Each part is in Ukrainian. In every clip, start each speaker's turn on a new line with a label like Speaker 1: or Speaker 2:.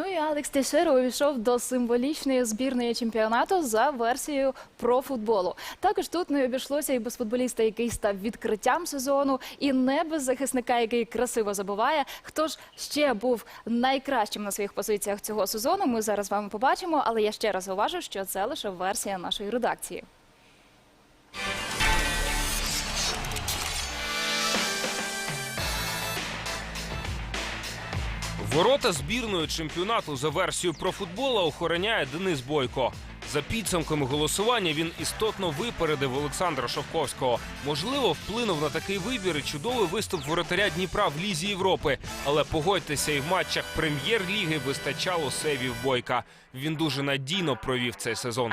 Speaker 1: Ну і Алекс Тейшера увійшов до символічної збірної чемпіонату за версією про футболу. Також тут не обійшлося і без футболіста, який став відкриттям сезону, і не без захисника, який красиво забуває. Хто ж ще був найкращим на своїх позиціях цього сезону? Ми зараз з вами побачимо. Але я ще раз зауважу, що це лише версія нашої редакції.
Speaker 2: Ворота збірної чемпіонату за версією про футбола охороняє Денис Бойко. За підсумками голосування він істотно випередив Олександра Шовковського. Можливо, вплинув на такий вибір і чудовий виступ воротаря Дніпра в лізі Європи. Але погодьтеся, і в матчах прем'єр-ліги вистачало сейвів Бойка. Він дуже надійно провів цей сезон.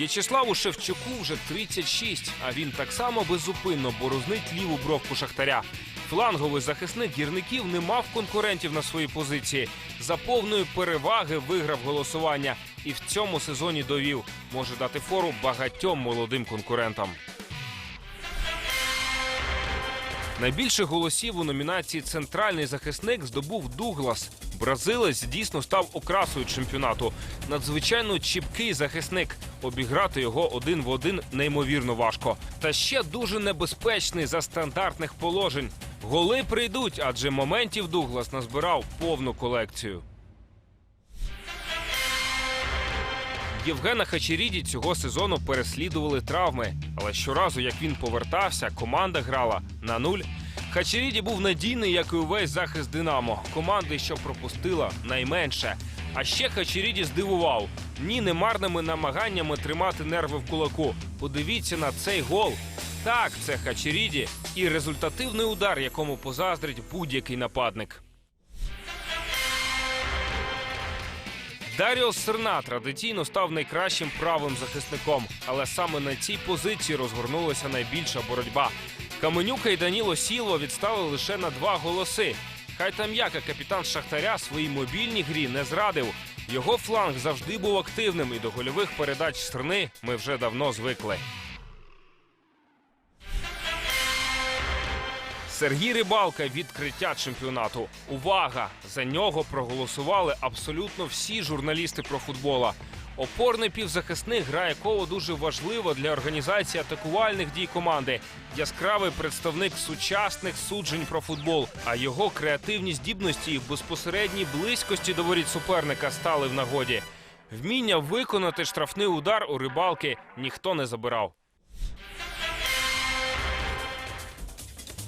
Speaker 2: В'ячеславу Шевчуку вже 36, а він так само беззупинно борознить ліву бровку шахтаря. Фланговий захисник гірників не мав конкурентів на своїй позиції. За повної переваги виграв голосування і в цьому сезоні довів може дати фору багатьом молодим конкурентам. Найбільше голосів у номінації Центральний захисник здобув Дуглас. Бразилець дійсно став окрасою чемпіонату. Надзвичайно чіпкий захисник. Обіграти його один в один неймовірно важко. Та ще дуже небезпечний за стандартних положень. Голи прийдуть, адже моментів Дуглас назбирав повну колекцію. Євгена Хачеріді цього сезону переслідували травми, але щоразу, як він повертався, команда грала на нуль. Хачеріді був надійний, як і увесь захист Динамо. Команди, що пропустила найменше. А ще Хачеріді здивував ні немарними намаганнями тримати нерви в кулаку. Подивіться на цей гол. Так, це Хачеріді і результативний удар, якому позаздрить будь-який нападник. Даріо Серна традиційно став найкращим правим захисником, але саме на цій позиції розгорнулася найбільша боротьба. Каменюка і Даніло Сіло відстали лише на два голоси. Хай там яка капітан Шахтаря своїй мобільній грі не зрадив. Його фланг завжди був активним, і до гольових передач Серни ми вже давно звикли. Сергій Рибалка відкриття чемпіонату. Увага! За нього проголосували абсолютно всі журналісти про футбола. Опорний півзахисник грає коло дуже важливо для організації атакувальних дій команди. Яскравий представник сучасних суджень про футбол. А його креативні здібності і безпосередній близькості до воріт суперника стали в нагоді. Вміння виконати штрафний удар у рибалки ніхто не забирав.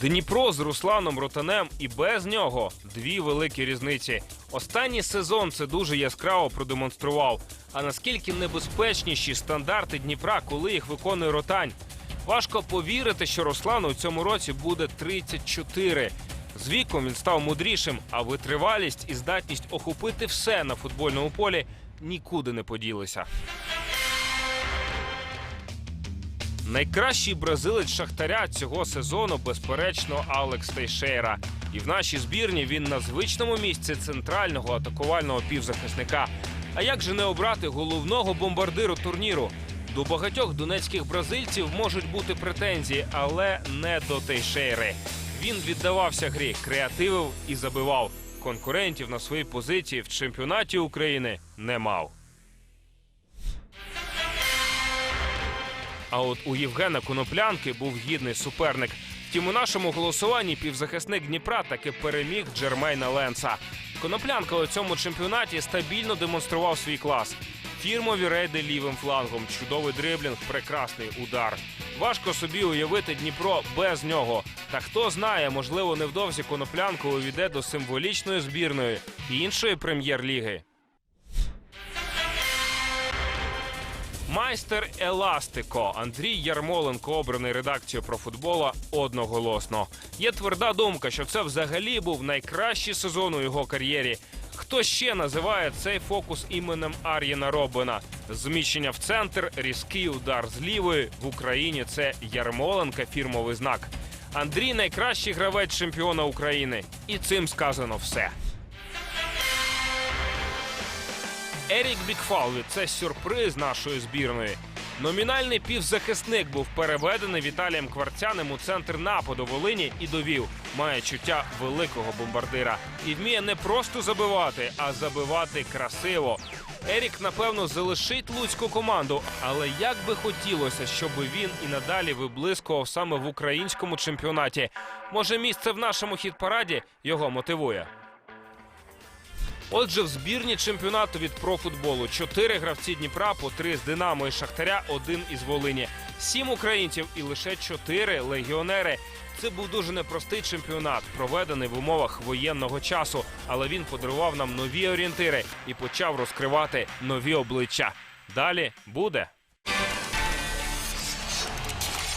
Speaker 2: Дніпро з Русланом Ротанем і без нього дві великі різниці. Останній сезон це дуже яскраво продемонстрував. А наскільки небезпечніші стандарти Дніпра, коли їх виконує Ротань? Важко повірити, що Руслану у цьому році буде 34. З віком він став мудрішим, а витривалість і здатність охопити все на футбольному полі нікуди не поділися. Найкращий бразилець Шахтаря цього сезону, безперечно, Алекс Тейшейра. І в нашій збірні він на звичному місці центрального атакувального півзахисника. А як же не обрати головного бомбардиру турніру? До багатьох донецьких бразильців можуть бути претензії, але не до Тейшейри. Він віддавався грі, креативив і забивав. Конкурентів на своїй позиції в чемпіонаті України не мав. А от у Євгена Коноплянки був гідний суперник. Втім, у нашому голосуванні півзахисник Дніпра таки переміг Джермейна Ленса. Коноплянка у цьому чемпіонаті стабільно демонстрував свій клас. Фірмові рейди лівим флангом, чудовий дриблінг, прекрасний удар. Важко собі уявити Дніпро без нього. Та хто знає, можливо, невдовзі коноплянку увійде до символічної збірної іншої прем'єр-ліги. Майстер Еластико Андрій Ярмоленко, обраний редакцією про футбола, одноголосно. Є тверда думка, що це взагалі був найкращий сезон у його кар'єрі. Хто ще називає цей фокус іменем Ар'єна Робина? Зміщення в центр, різкий удар з лівої в Україні. Це Ярмоленка фірмовий знак. Андрій найкращий гравець чемпіона України, і цим сказано все. Ерік Бікфалві це сюрприз нашої збірної. Номінальний півзахисник був переведений Віталієм Кварцяним у центр нападу Волині і довів. Має чуття великого бомбардира і вміє не просто забивати, а забивати красиво. Ерік, напевно, залишить луцьку команду, але як би хотілося, щоб він і надалі виблискував саме в українському чемпіонаті. Може, місце в нашому хіт-параді його мотивує. Отже, в збірні чемпіонату від профутболу чотири гравці Дніпра, по три з Динамо і Шахтаря, один із Волині, сім українців і лише чотири легіонери. Це був дуже непростий чемпіонат, проведений в умовах воєнного часу, але він подарував нам нові орієнтири і почав розкривати нові обличчя. Далі буде.